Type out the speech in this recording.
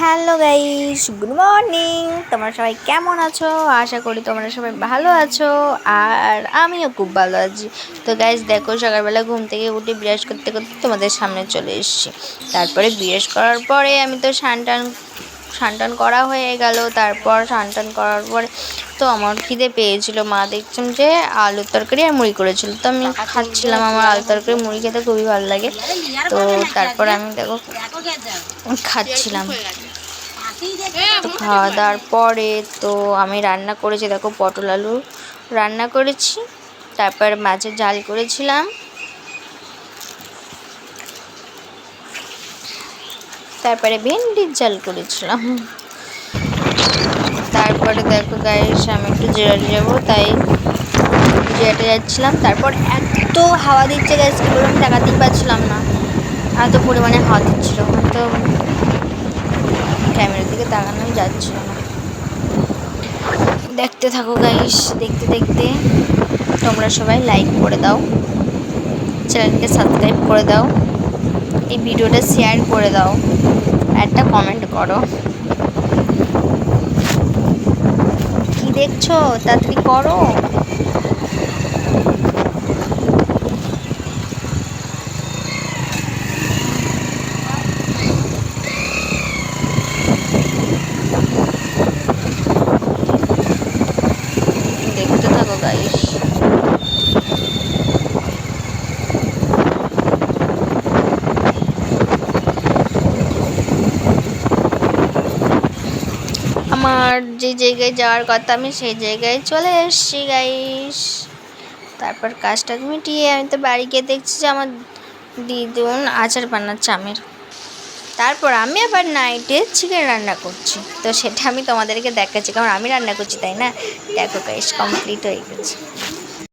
Hello guys, good morning. তোমরা সবাই কেমন আছো? আশা করি তোমরা সবাই ভালো আছো, আর আমিও খুব ভালো আছি। তো গাইস, দেখো, সকালবেলা ঘুম থেকে উঠে বিরাজ করতে করতে তোমাদের সামনে চলে এসেছি। তারপরে বিরাজ করার পরে আমি তো সান টান স্নান টান করা হয়ে গেল। তারপর স্নান টান করার পরে তো আমার খিদে পেয়েছিল। মা দেখছিলাম যে আলুর তরকারি আর মুড়ি করেছিল। তো আমি খাচ্ছিলাম আমার আলু তরকারি, মুড়ি খেতে খুবই ভালো লাগে। তো তারপর আমি দেখো, খাচ্ছিলাম। তো খাওয়া দাওয়ার পরে তো আমি রান্না করেছি, দেখো পটল আলু রান্না করেছি। তারপর মাছের ঝাল করেছিলাম। তারপরে ভেন্ডির ঝাল করেছিলাম। তারপরে দেখো গাইস আমি একটু জেরাটে যাব, তাই জেরাটে যাচ্ছিলাম। তারপর এত হাওয়া দিচ্ছে গাইস কি বলুন টাকাতেই পাচ্ছিলাম না। এত পরিমাণে হাওয়া দিচ্ছিল। তো ক্যামেরার দিকে তাকানো যাচ্ছিল না। দেখতে থাকো গাইস দেখতে দেখতে তোমরা সবাই লাইক করে দাও। চ্যানেলকে সাবস্ক্রাইব করে দাও। এই ভিডিওটা শেয়ার করে দাও। একটা কমেন্ট করো। কি দেখছ? তাড়াতাড়ি করো। দেখতে থাকো গাইস আমার যে জায়গায় যাওয়ার কথা আমি সেই জায়গায় চলে এসেছি গাইস তারপর কাজটা মিটিয়ে আমি তো বাড়ি গিয়ে দেখছি যে আমার দিদুন আচার বানাচ্ছে আমের। তারপর আমি আবার নাইটে চিকেন রান্না করছি। তো সেটা আমি তোমাদেরকে দেখাচ্ছি। কারণ আমি রান্না করছি, তাই না? দেখো গাইস কমপ্লিট হয়ে গেছে।